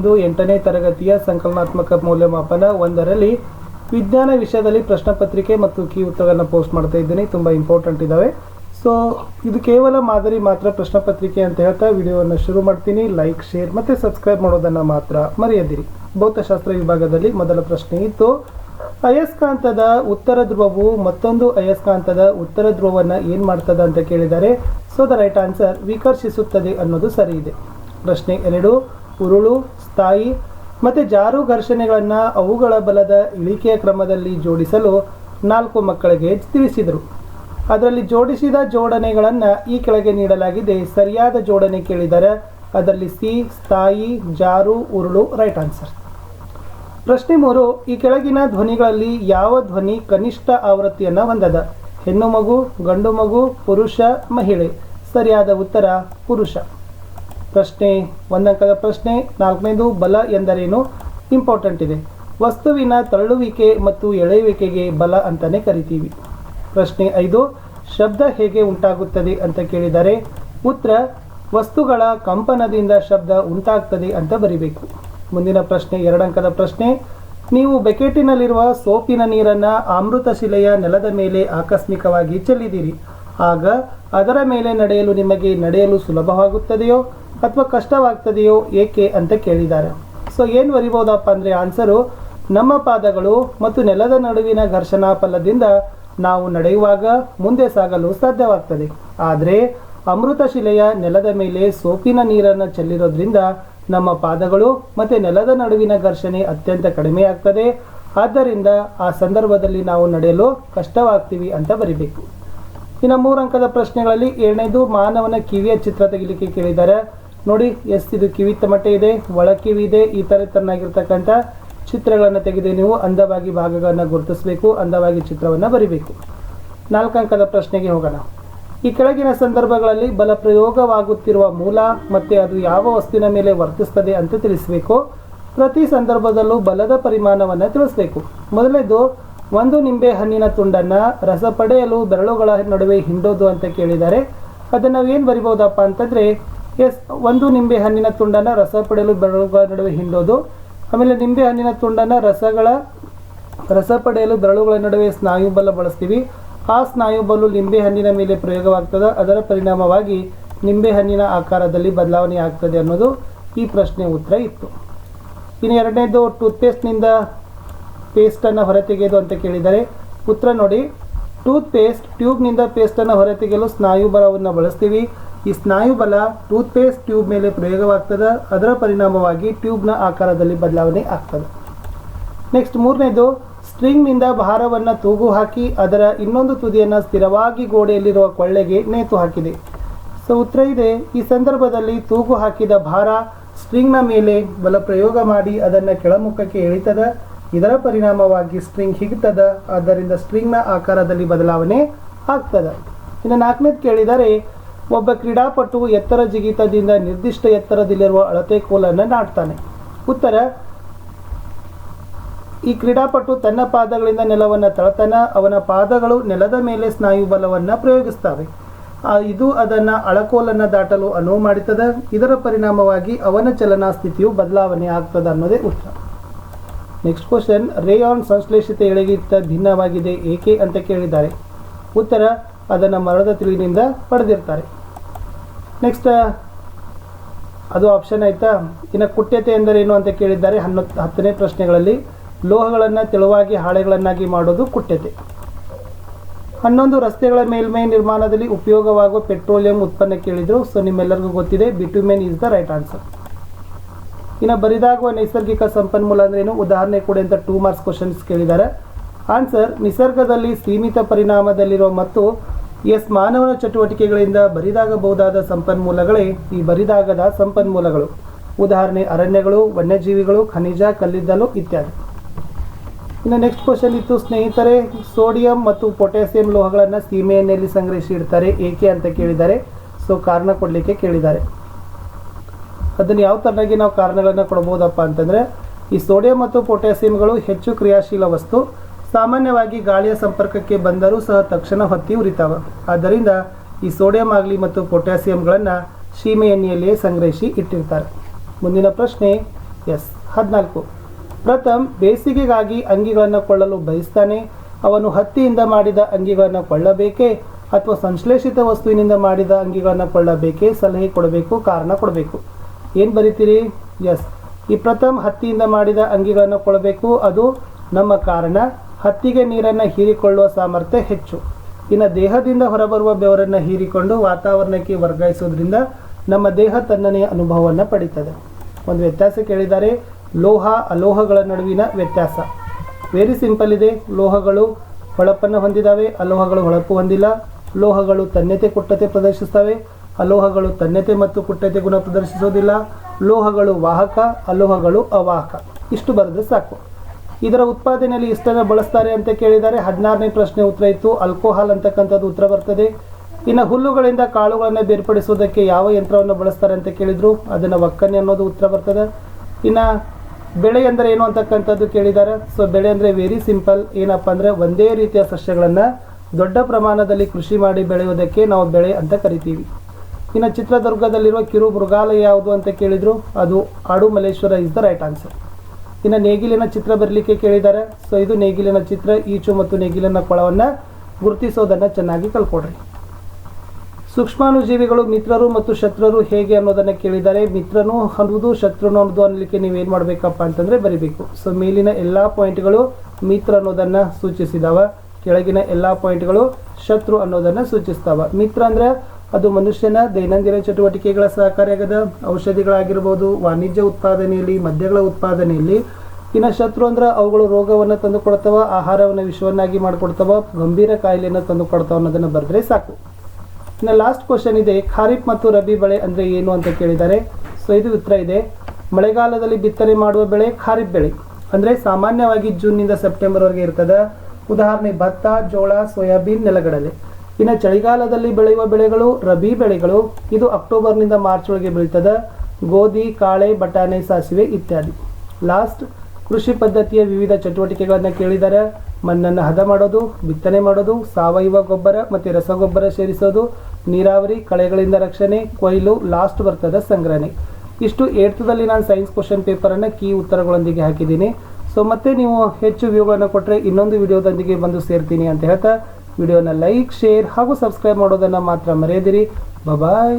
ಇದು ಎಂಟನೇ ತರಗತಿಯ ಸಂಕಲನಾತ್ಮಕ ಮೌಲ್ಯಮಾಪನ ಒಂದರಲ್ಲಿ ವಿಜ್ಞಾನ ವಿಷಯದಲ್ಲಿ ಪ್ರಶ್ನೆ ಪತ್ರಿಕೆ ಮತ್ತು ಕೀ ಉತ್ತರಗಳನ್ನು ಪೋಸ್ಟ್ ಮಾಡ್ತಾ ಇದ್ದೀನಿ. ತುಂಬ ಇಂಪಾರ್ಟೆಂಟ್ ಇದ್ದಾವೆ ಸೊ ಇದು ಕೇವಲ ಮಾದರಿ ಮಾತ್ರ ಪ್ರಶ್ನೆ ಪತ್ರಿಕೆ ಅಂತ ಹೇಳ್ತಾ ವಿಡಿಯೋವನ್ನು ಶುರು ಮಾಡ್ತೀನಿ. ಲೈಕ್ ಶೇರ್ ಮತ್ತು ಸಬ್ಸ್ಕ್ರೈಬ್ ಮಾಡೋದನ್ನು ಮಾತ್ರ ಮರೆಯದಿರಿ. ಭೌತಶಾಸ್ತ್ರ ವಿಭಾಗದಲ್ಲಿ ಮೊದಲ ಪ್ರಶ್ನೆ ಇತ್ತು. ಅಯಸ್ಕಾಂತದ ಉತ್ತರ ಧ್ರುವವು ಮತ್ತೊಂದು ಅಯಸ್ಕಾಂತದ ಉತ್ತರ ಧ್ರುವವನ್ನು ಏನು ಮಾಡ್ತದೆ ಅಂತ ಕೇಳಿದ್ದಾರೆ ಸೊ ದ ರೈಟ್ ಆನ್ಸರ್ ವಿಕರ್ಷಿಸುತ್ತದೆ ಅನ್ನೋದು ಸರಿ ಇದೆ ಪ್ರಶ್ನೆ ಎರಡು ಉರುಳು ಸ್ಥಾಯಿ ಮತ್ತು ಜಾರು ಘರ್ಷಣೆಗಳನ್ನು ಅವುಗಳ ಬಲದ ಇಳಿಕೆಯ ಕ್ರಮದಲ್ಲಿ ಜೋಡಿಸಲು ನಾಲ್ಕು ಮಕ್ಕಳಿಗೆ ತಿಳಿಸಿದರು. ಅದರಲ್ಲಿ ಜೋಡಿಸಿದ ಜೋಡಣೆಗಳನ್ನು ಈ ಕೆಳಗೆ ನೀಡಲಾಗಿದೆ. ಸರಿಯಾದ ಜೋಡಣೆ ಕೇಳಿದರೆ ಅದರಲ್ಲಿ ಸಿ, ಸ್ಥಾಯಿ, ಜಾರು, ಉರುಳು, ರೈಟ್ ಆನ್ಸರ್. ಪ್ರಶ್ನೆ ಮೂರು, ಈ ಕೆಳಗಿನ ಧ್ವನಿಗಳಲ್ಲಿ ಯಾವ ಧ್ವನಿ ಕನಿಷ್ಠ ಆವೃತ್ತಿಯನ್ನು ಹೊಂದದ? ಹೆಣ್ಣು ಮಗು, ಗಂಡು ಮಗು, ಪುರುಷ, ಮಹಿಳೆ? ಸರಿಯಾದ ಉತ್ತರ, ಪುರುಷ. ಪ್ರಶ್ನೆ, ಒಂದಂಕದ ಪ್ರಶ್ನೆ, ನಾಲ್ಕನೇದು ಬಲ ಎಂದರೇನು? ಇಂಪಾರ್ಟೆಂಟ್ ಇದೆ. ವಸ್ತುವಿನ ತಳ್ಳುವಿಕೆ ಮತ್ತು ಎಳೆಯುವಿಕೆಗೆ ಬಲ ಅಂತಲೇ ಕರಿತೀವಿ. ಪ್ರಶ್ನೆ ಐದು, ಶಬ್ದ ಹೇಗೆ ಉಂಟಾಗುತ್ತದೆ ಅಂತ ಕೇಳಿದರೆ ಉತ್ತರ ವಸ್ತುಗಳ ಕಂಪನದಿಂದ ಶಬ್ದ ಉಂಟಾಗ್ತದೆ ಅಂತ ಬರಿಬೇಕು. ಮುಂದಿನ ಪ್ರಶ್ನೆ, ಎರಡಂಕದ ಪ್ರಶ್ನೆ, ನೀವು ಬೆಕೆಟಿನಲ್ಲಿರುವ ಸೋಪಿನ ನೀರನ್ನು ಅಮೃತ ಶಿಲೆಯ ನೆಲದ ಮೇಲೆ ಆಕಸ್ಮಿಕವಾಗಿ ಚೆಲ್ಲಿದಿರಿ ಆಗ ಅದರ ಮೇಲೆ ನಡೆಯಲು ನಿಮಗೆ ನಡೆಯಲು ಸುಲಭವಾಗುತ್ತದೆಯೋ? ಅಥವಾ ಕಷ್ಟವಾಗ್ತದೆಯೋ ಏಕೆ ಅಂತ ಕೇಳಿದ್ದಾರೆ. ಸೊ ಏನು ಬರಿಬೋದಪ್ಪ ಅಂದರೆ ಆನ್ಸರು, ನಮ್ಮ ಪಾದಗಳು ಮತ್ತು ನೆಲದ ನಡುವಿನ ಘರ್ಷಣಾ ಫಲದಿಂದ ನಾವು ನಡೆಯುವಾಗ ಮುಂದೆ ಸಾಗಲು ಸಾಧ್ಯವಾಗ್ತದೆ. ಆದರೆ, ಅಮೃತ ಶಿಲೆಯ ನೆಲದ ಮೇಲೆ ಸೋಪಿನ ನೀರನ್ನು ಚೆಲ್ಲಿರೋದ್ರಿಂದ ನಮ್ಮ ಪಾದಗಳು ಮತ್ತು ನೆಲದ ನಡುವಿನ ಘರ್ಷಣೆ ಅತ್ಯಂತ ಕಡಿಮೆ ಆಗ್ತದೆ. ಆದ್ದರಿಂದ ಆ ಸಂದರ್ಭದಲ್ಲಿ ನಾವು ನಡೆಯಲು ಕಷ್ಟವಾಗ್ತೀವಿ ಅಂತ ಬರಿಬೇಕು. ಇನ್ನು ಮೂರು ಅಂಕದ ಪ್ರಶ್ನೆಗಳಲ್ಲಿ ಏಳನೇದು ಮಾನವನ ಕಿವಿಯ ಚಿತ್ರ ತೆಗಿಲಿಕ್ಕೆ ಕೇಳಿದ್ದಾರೆ. ನೋಡಿ, ಎಸ್, ಇದು ಕಿವಿ ತಮಟೆ ಇದೆ, ಒಳ ಕಿವಿ ಇದೆ, ಈ ಥರ ತನ್ನಾಗಿರ್ತಕ್ಕಂಥ ಚಿತ್ರಗಳನ್ನು ತೆಗೆದು ನೀವು ಅಂದವಾಗಿ ಭಾಗಗಳನ್ನು ಗುರುತಿಸಬೇಕು, ಅಂದವಾಗಿ ಚಿತ್ರವನ್ನು ಬರಿಬೇಕು. ನಾಲ್ಕು ಅಂಕದ ಪ್ರಶ್ನೆಗೆ ಹೋಗೋಣ. ಈ ಕೆಳಗಿನ ಸಂದರ್ಭಗಳಲ್ಲಿ ಬಲ ಪ್ರಯೋಗವಾಗುತ್ತಿರುವ ಮೂಲ ಮತ್ತು ಅದು ಯಾವ ವಸ್ತುವಿನ ಮೇಲೆ ವರ್ತಿಸ್ತದೆ ಅಂತ ತಿಳಿಸಬೇಕು. ಪ್ರತಿ ಸಂದರ್ಭದಲ್ಲೂ ಬಲದ ಪರಿಮಾಣವನ್ನು ತಿಳಿಸಬೇಕು. ಮೊದಲನೇದು, ಒಂದು ನಿಂಬೆ ಹಣ್ಣಿನ ತುಂಡನ್ನು ರಸ ಪಡೆಯಲು ಬೆರಳುಗಳ ನಡುವೆ ಹಿಂಡೋದು ಅಂತ ಕೇಳಿದ್ದಾರೆ. ಅದನ್ನು ಏನು ಬರಿಬೋದಪ್ಪ ಅಂತಂದರೆ ಎಸ್ ಒಂದು ನಿಂಬೆ ಹಣ್ಣಿನ ತುಂಡನ್ನು ರಸ ಪಡೆಯಲು ಬೆರಳುಗಳ ನಡುವೆ ಹಿಂಡೋದು. ಆಮೇಲೆ ನಿಂಬೆ ಹಣ್ಣಿನ ತುಂಡನ್ನು ರಸಗಳ, ರಸ ಪಡೆಯಲು ಬೆರಳುಗಳ ನಡುವೆ ಸ್ನಾಯುಬಲ ಬಳಸ್ತೀವಿ. ಆ ಸ್ನಾಯುಬಲು ನಿಂಬೆ ಹಣ್ಣಿನ ಮೇಲೆ ಪ್ರಯೋಗವಾಗ್ತದೆ. ಅದರ ಪರಿಣಾಮವಾಗಿ ನಿಂಬೆ ಹಣ್ಣಿನ ಆಕಾರದಲ್ಲಿ ಬದಲಾವಣೆ ಆಗ್ತದೆ ಅನ್ನೋದು ಈ ಪ್ರಶ್ನೆ ಉತ್ತರ ಇತ್ತು. ಇನ್ನು ಎರಡನೇದು, ಟೂತ್ಪೇಸ್ಟ್ನಿಂದ ಪೇಸ್ಟನ್ನು ಹೊರತೆಗೆಯೋದು ಅಂತ ಕೇಳಿದರೆ ಉತ್ತರ ನೋಡಿ. ಟೂತ್ ಪೇಸ್ಟ್ ಟ್ಯೂಬ್ನಿಂದ ಪೇಸ್ಟನ್ನು ಹೊರತೆಗೆಯಲು ಸ್ನಾಯುಬಲವನ್ನು ಬಳಸ್ತೀವಿ. ಈ ಸ್ನಾಯುಬಲ ಟೂತ್ಪೇಸ್ಟ್ ಟ್ಯೂಬ್ ಮೇಲೆ ಪ್ರಯೋಗವಾಗ್ತದೆ. ಅದರ ಪರಿಣಾಮವಾಗಿ ಟ್ಯೂಬ್ನ ಆಕಾರದಲ್ಲಿ ಬದಲಾವಣೆ ಆಗ್ತದೆ. ನೆಕ್ಸ್ಟ್ ಮೂರನೇದು ಸ್ಟ್ರಿಂಗ್ನಿಂದ ಭಾರವನ್ನು ತೂಗು ಹಾಕಿ ಅದರ ಇನ್ನೊಂದು ತುದಿಯನ್ನು ಸ್ಥಿರವಾಗಿ ಗೋಡೆಯಲ್ಲಿರುವ ಕೊಳ್ಳೆಗೆ ನೇತು ಹಾಕಿದೆ. ಸೊ ಉತ್ತರ ಇದೆ. ಈ ಸಂದರ್ಭದಲ್ಲಿ ತೂಗು ಹಾಕಿದ ಭಾರ ಸ್ಟ್ರಿಂಗ್ನ ಮೇಲೆ ಬಲ ಪ್ರಯೋಗ ಮಾಡಿ ಅದನ್ನು ಕೆಳಮುಖಕ್ಕೆ ಎಳಿತದ. ಇದರ ಪರಿಣಾಮವಾಗಿ ಸ್ಟ್ರಿಂಗ್ ಹಿಗ್ತದ. ಆದ್ದರಿಂದ ಸ್ಟ್ರಿಂಗ್ನ ಆಕಾರದಲ್ಲಿ ಬದಲಾವಣೆ ಆಗ್ತದೆ. ಇನ್ನು ನಾಲ್ಕನೇದು ಕೇಳಿದರೆ ಒಬ್ಬ ಕ್ರೀಡಾಪಟು ಎತ್ತರ ಜಿಗಿತದಿಂದ ನಿರ್ದಿಷ್ಟ ಎತ್ತರದಲ್ಲಿರುವ ಅಳತೆ ಕೋಲನ್ನು ನಾಡ್ತಾನೆ ಉತ್ತರ, ಈ ಕ್ರೀಡಾಪಟು ತನ್ನ ಪಾದಗಳಿಂದ ನೆಲವನ್ನು ತಳತನ, ಅವನ ಪಾದಗಳು ನೆಲದ ಮೇಲೆ ಸ್ನಾಯು ಬಲವನ್ನು ಪ್ರಯೋಗಿಸ್ತವೆ. ಇದು ಅದನ್ನು ಅಳಕೋಲನ್ನು ದಾಟಲು ಅನುವು ಮಾಡುತ್ತದೆ ಇದರ ಪರಿಣಾಮವಾಗಿ ಅವನ ಚಲನಾ ಸ್ಥಿತಿಯು ಬದಲಾವಣೆ ಆಗ್ತದೆ ಅನ್ನೋದೇ ಉತ್ತರ. ನೆಕ್ಸ್ಟ್ ಕ್ವಶನ್ ರೇಯಾನ್ ಸಂಶ್ಲೇಷಿತ ಎಳೆಗಿಂತ ಭಿನ್ನವಾಗಿದೆ, ಏಕೆ ಅಂತ ಕೇಳಿದ್ದಾರೆ. ಉತ್ತರ, ಅದನ್ನು ಮರದ ತಿಳಿನಿಂದ ಪಡೆದಿರ್ತಾರೆ. ನೆಕ್ಸ್ಟ್ ಅದು ಆಪ್ಷನ್ ಆಯಿತಾ? ಇನ್ನು ಕುಟ್ಯತೆ ಎಂದರೇನು ಅಂತ ಕೇಳಿದ್ದಾರೆ ಹನ್ನೊತ್ತು ಹತ್ತನೇ ಪ್ರಶ್ನೆಗಳಲ್ಲಿ. ಲೋಹಗಳನ್ನು ತೆಳುವಾಗಿ ಹಾಳೆಗಳನ್ನಾಗಿ ಮಾಡೋದು ಕುಟ್ಯತೆ. ಹನ್ನೊಂದು ರಸ್ತೆಗಳ ಮೇಲ್ಮೈ ನಿರ್ಮಾಣದಲ್ಲಿ ಉಪಯೋಗವಾಗುವ ಪೆಟ್ರೋಲಿಯಂ ಉತ್ಪನ್ನ ಕೇಳಿದರು. ಸೊ ನಿಮ್ಮೆಲ್ಲರಿಗೂ ಗೊತ್ತಿದೆ bitumen is the right answer ಇನ್ನು ಬರಿದಾಗುವ ನೈಸರ್ಗಿಕ ಸಂಪನ್ಮೂಲ ಅಂದ್ರೇನು ಉದಾಹರಣೆ ಕೊಡಿ ಅಂತ ಟೂ ಮಾರ್ಕ್ಸ್ ಕ್ವಶನ್ಸ್ ಕೇಳಿದ್ದಾರೆ. ಆನ್ಸರ್ ನಿಸರ್ಗದಲ್ಲಿ ಸೀಮಿತ ಪರಿಣಾಮದಲ್ಲಿರುವ ಮತ್ತು ಎಸ್ ಮಾನವನ ಚಟುವಟಿಕೆಗಳಿಂದ ಬರಿದಾಗಬಹುದಾದ ಸಂಪನ್ಮೂಲಗಳೇ ಈ ಬರಿದಾಗದ ಸಂಪನ್ಮೂಲಗಳು. ಉದಾಹರಣೆ, ಅರಣ್ಯಗಳು, ವನ್ಯಜೀವಿಗಳು, ಖನಿಜ, ಕಲ್ಲಿದ್ದಲು ಇತ್ಯಾದಿ. ಇನ್ನು ನೆಕ್ಸ್ಟ್ ಕ್ವಶನ್ ಇತ್ತು, ಸ್ನೇಹಿತರೆ, ಸೋಡಿಯಂ ಮತ್ತು ಪೊಟ್ಯಾಸಿಯಂ ಲೋಹಗಳನ್ನು ಸೀಮೆಎಣ್ಣೆಯಲ್ಲಿ ಸಂಗ್ರಹಿಸಿ ಇಡ್ತಾರೆ, ಏಕೆ ಅಂತ ಕೇಳಿದ್ದಾರೆ ಸೊ ಕಾರಣ ಕೊಡಲಿಕ್ಕೆ ಕೇಳಿದ್ದಾರೆ. ಅದನ್ನು ಯಾವ ಥರನಾಗಿ ನಾವು ಕಾರಣಗಳನ್ನು ಕೊಡ್ಬೋದಪ್ಪ ಅಂತಂದರೆ, ಈ ಸೋಡಿಯಂ ಮತ್ತು ಪೊಟ್ಯಾಸಿಯಂಗಳು ಹೆಚ್ಚು ಕ್ರಿಯಾಶೀಲ ವಸ್ತು ಸಾಮಾನ್ಯವಾಗಿ ಗಾಳಿಯ ಸಂಪರ್ಕಕ್ಕೆ ಬಂದರೂ ಸಹ ತಕ್ಷಣ ಹೊತ್ತಿ ಉರಿತಾವೆ. ಆದ್ದರಿಂದ ಈ ಸೋಡಿಯಂ ಆಗಲಿ ಮತ್ತು ಪೊಟ್ಯಾಸಿಯಂಗಳನ್ನು ಸೀಮೆ ಎಣ್ಣೆಯಲ್ಲಿಯೇ ಸಂಗ್ರಹಿಸಿ ಇಟ್ಟಿರ್ತಾರೆ. ಮುಂದಿನ ಪ್ರಶ್ನೆ ಎಸ್, ಹದಿನಾಲ್ಕು. ಪ್ರಥಮ್ ಬೇಸಿಗೆಗಾಗಿ ಅಂಗಿಗಳನ್ನು ಕೊಳ್ಳಲು ಬಯಸ್ತಾನೆ, ಅವನು ಹತ್ತಿಯಿಂದ ಮಾಡಿದ ಅಂಗಿಗಳನ್ನು ಕೊಳ್ಳಬೇಕೇ ಅಥವಾ ಸಂಶ್ಲೇಷಿತ ವಸ್ತುವಿನಿಂದ ಮಾಡಿದ ಅಂಗಿಗಳನ್ನು ಕೊಳ್ಳಬೇಕೇ ಸಲಹೆ ಕೊಡಬೇಕು, ಕಾರಣ ಕೊಡಬೇಕು? ಏನು ಬರೀತೀರಿ? ಎಸ್. ಈ ಪ್ರಥಮ್ ಹತ್ತಿಯಿಂದ ಮಾಡಿದ ಅಂಗಿಗಳನ್ನು ಕೊಳ್ಳಬೇಕು, ಅದು ನಮ್ಮ ಕಾರಣ ಹತ್ತಿಗೆ ನೀರನ್ನು ಹೀರಿಕೊಳ್ಳುವ ಸಾಮರ್ಥ್ಯ ಹೆಚ್ಚು. ಇನ್ನು ದೇಹದಿಂದ ಹೊರಬರುವ ಬೆವರನ್ನು ಹೀರಿಕೊಂಡು ವಾತಾವರಣಕ್ಕೆ ವರ್ಗಾಯಿಸೋದ್ರಿಂದ ನಮ್ಮ ದೇಹ ತನ್ನನೆಯ ಅನುಭವವನ್ನು ಪಡೀತದೆ. ಒಂದು ವ್ಯತ್ಯಾಸ ಕೇಳಿದ್ದಾರೆ ಲೋಹ ಅಲೋಹಗಳ ನಡುವಿನ ವ್ಯತ್ಯಾಸ. ವೆರಿ ಸಿಂಪಲ್ ಇದೆ. ಲೋಹಗಳು ಹೊಳಪನ್ನು ಹೊಂದಿದ್ದಾವೆ ಅಲೋಹಗಳು ಹೊಳಪು ಹೊಂದಿಲ್ಲ. ಲೋಹಗಳು ತನ್ಯತೆ ಕುಟ್ಟತೆ ಪ್ರದರ್ಶಿಸ್ತವೆ ಅಲೋಹಗಳು ತನ್ಯತೆ ಮತ್ತು ಕುಟ್ಟತೆ ಗುಣ ಪ್ರದರ್ಶಿಸೋದಿಲ್ಲ ಲೋಹಗಳು ವಾಹಕ, ಅಲೋಹಗಳು ಅವಾಹಕ. ಇಷ್ಟು ಬರೆದ್ರೆ ಸಾಕು. ಇದರ ಉತ್ಪಾದನೆಯಲ್ಲಿ ಇಷ್ಟನ್ನು ಬಳಸ್ತಾರೆ ಅಂತ ಕೇಳಿದ್ದಾರೆ ಹದಿನಾರನೇ ಪ್ರಶ್ನೆ ಉತ್ತರ ಇತ್ತು. ಆಲ್ಕೋಹಾಲ್ ಅಂತಕ್ಕಂಥದ್ದು ಉತ್ತರ ಬರ್ತದೆ. ಇನ್ನು ಹುಲ್ಲುಗಳಿಂದ ಕಾಳುಗಳನ್ನು ಬೇರ್ಪಡಿಸುವುದಕ್ಕೆ ಯಾವ ಯಂತ್ರವನ್ನು ಬಳಸ್ತಾರೆ ಅಂತ ಕೇಳಿದರು. ಅದನ್ನು ಒಕ್ಕನೆ ಅನ್ನೋದು ಉತ್ತರ ಬರ್ತದೆ. ಇನ್ನು ಬೆಳೆ ಅಂದರೆ ಏನು ಅಂತಕ್ಕಂಥದ್ದು ಕೇಳಿದ್ದಾರೆ. ಸೊ ಬೆಳೆ ಅಂದರೆ ವೆರಿ ಸಿಂಪಲ್ ಏನಪ್ಪ ಅಂದರೆ ಒಂದೇ ರೀತಿಯ ಸಸ್ಯಗಳನ್ನು ದೊಡ್ಡ ಪ್ರಮಾಣದಲ್ಲಿ ಕೃಷಿ ಮಾಡಿ ಬೆಳೆಯುವುದಕ್ಕೆ ನಾವು ಬೆಳೆ ಅಂತ ಕರಿತೀವಿ. ಇನ್ನು ಚಿತ್ರದುರ್ಗದಲ್ಲಿರುವ ಕಿರು ಮೃಗಾಲಯ ಯಾವುದು ಅಂತ ಕೇಳಿದರು. ಅದು ಆಡು Malleshwara is the right answer ಇನ್ನು ನೇಗಿಲಿನ ಚಿತ್ರ ಬರಲಿಕ್ಕೆ ಕೇಳಿದ್ದಾರೆ. ಸೊ ಇದು ನೇಗಿಲಿನ ಚಿತ್ರ, ಈಚು ಮತ್ತು ನೇಗಿಲಿನ ಕೊಳವನ್ನು ಗುರುತಿಸೋದನ್ನು ಚೆನ್ನಾಗಿ ಕಲ್ಕೊಡ್ರಿ ಸೂಕ್ಷ್ಮಾನುಜೀವಿಗಳು ಮಿತ್ರರು ಮತ್ತು ಶತ್ರುರು ಹೇಗೆ ಅನ್ನೋದನ್ನು ಕೇಳಿದ್ದಾರೆ. ಮಿತ್ರನು ಅನ್ನೋದು, ಶತ್ರುನು ಅನ್ನೋದು ಅನ್ನಲಿಕ್ಕೆ ನೀವೇನು ಮಾಡಬೇಕಪ್ಪ ಅಂತಂದರೆ ಬರಿಬೇಕು. ಸೊ ಮೇಲಿನ ಎಲ್ಲ ಪಾಯಿಂಟ್ಗಳು ಮಿತ್ರ ಅನ್ನೋದನ್ನು ಸೂಚಿಸಿದಾವ. ಕೆಳಗಿನ ಎಲ್ಲ ಪಾಯಿಂಟ್ಗಳು ಶತ್ರು ಅನ್ನೋದನ್ನು ಸೂಚಿಸ್ತಾವ. ಮಿತ್ರ ಅಂದರೆ ಅದು ಮನುಷ್ಯನ ದೈನಂದಿನ ಚಟುವಟಿಕೆಗಳ ಸಹಕಾರಿಯಾಗದ ಔಷಧಿಗಳಾಗಿರ್ಬೋದು, ವಾಣಿಜ್ಯ ಉತ್ಪಾದನೆಯಲ್ಲಿ, ಮದ್ಯಗಳ ಉತ್ಪಾದನೆಯಲ್ಲಿ. ಇನ್ನು ಶತ್ರು ಅಂದ್ರೆ ಅವುಗಳು ರೋಗವನ್ನು ತಂದು ಕೊಡ್ತಾವ ಆಹಾರವನ್ನು ವಿಷವನ್ನಾಗಿ ಮಾಡಿಕೊಡ್ತಾವ, ಗಂಭೀರ ಕಾಯಿಲೆಯನ್ನು ತಂದು ಕೊಡ್ತಾವ ಅನ್ನೋದನ್ನು ಬರೆದ್ರೆ ಸಾಕು. ಇನ್ನು ಲಾಸ್ಟ್ ಕ್ವಶನ್ ಇದೆ, ಖಾರಿಫ್ ಮತ್ತು ರಬಿ ಬೆಳೆ ಅಂದರೆ ಏನು ಅಂತ ಕೇಳಿದ್ದಾರೆ. ಸೊ ಇದು ಉತ್ತರ ಇದೆ. ಮಳೆಗಾಲದಲ್ಲಿ ಬಿತ್ತನೆ ಮಾಡುವ ಬೆಳೆ ಖಾರಿಫ್ ಬೆಳೆ. ಅಂದರೆ ಸಾಮಾನ್ಯವಾಗಿ ಜೂನ್ನಿಂದ ಸೆಪ್ಟೆಂಬರ್ವರೆಗೆ ಇರ್ತದೆ. ಉದಾಹರಣೆ, ಭತ್ತ, ಜೋಳ, ಸೋಯಾಬೀನ್ ನೆಲಗಡಲೆ. ಇನ್ನು ಚಳಿಗಾಲದಲ್ಲಿ ಬೆಳೆಯುವ ಬೆಳೆಗಳು, ರಬಿ ಬೆಳೆಗಳು, ಇದು ಅಕ್ಟೋಬರ್ನಿಂದ ಮಾರ್ಚ್ ಒಳಗೆ ಬೀಳ್ತದೆ. ಗೋಧಿ, ಕಾಳೆ, ಬಟಾಣಿ, ಸಾಸಿವೆ ಇತ್ಯಾದಿ. ಲಾಸ್ಟ್, ಕೃಷಿ ಪದ್ಧತಿಯ ವಿವಿಧ ಚಟುವಟಿಕೆಗಳನ್ನು ಕೇಳಿದರೆ ಮಣ್ಣನ್ನು ಹದ ಮಾಡೋದು, ಬಿತ್ತನೆ ಮಾಡೋದು, ಸಾವಯವ ಗೊಬ್ಬರ ಮತ್ತು ರಸಗೊಬ್ಬರ ಸೇರಿಸೋದು, ನೀರಾವರಿ, ಕಳೆಗಳಿಂದ ರಕ್ಷಣೆ, ಕೊಯ್ಲು, ಲಾಸ್ಟ್ ಬರ್ತದೆ ಸಂಗ್ರಹಣೆ. ಇಷ್ಟು ಏಟ್ತದಲ್ಲಿ ನಾನು ಸೈನ್ಸ್ ಕ್ವಶನ್ ಪೇಪರನ್ನು ಕೀ ಉತ್ತರಗಳೊಂದಿಗೆ ಹಾಕಿದ್ದೀನಿ. ಸೊ, ಮತ್ತೆ ನೀವು ಹೆಚ್ಚು ವ್ಯೂಗಳನ್ನು ಕೊಟ್ಟರೆ ಇನ್ನೊಂದು ವಿಡಿಯೋದೊಂದಿಗೆ ಬಂದು ಸೇರ್ತೀನಿ ಅಂತ ಹೇಳ್ತಾ ವಿಡಿಯೋನ ಲೈಕ್ ಶೇರ್ ಹಾಗೂ ಸಬ್ಸ್ಕ್ರೈಬ್ ಮಾಡೋದನ್ನು ಮಾತ್ರ ಮರೆಯದಿರಿ. ಬಾಯ್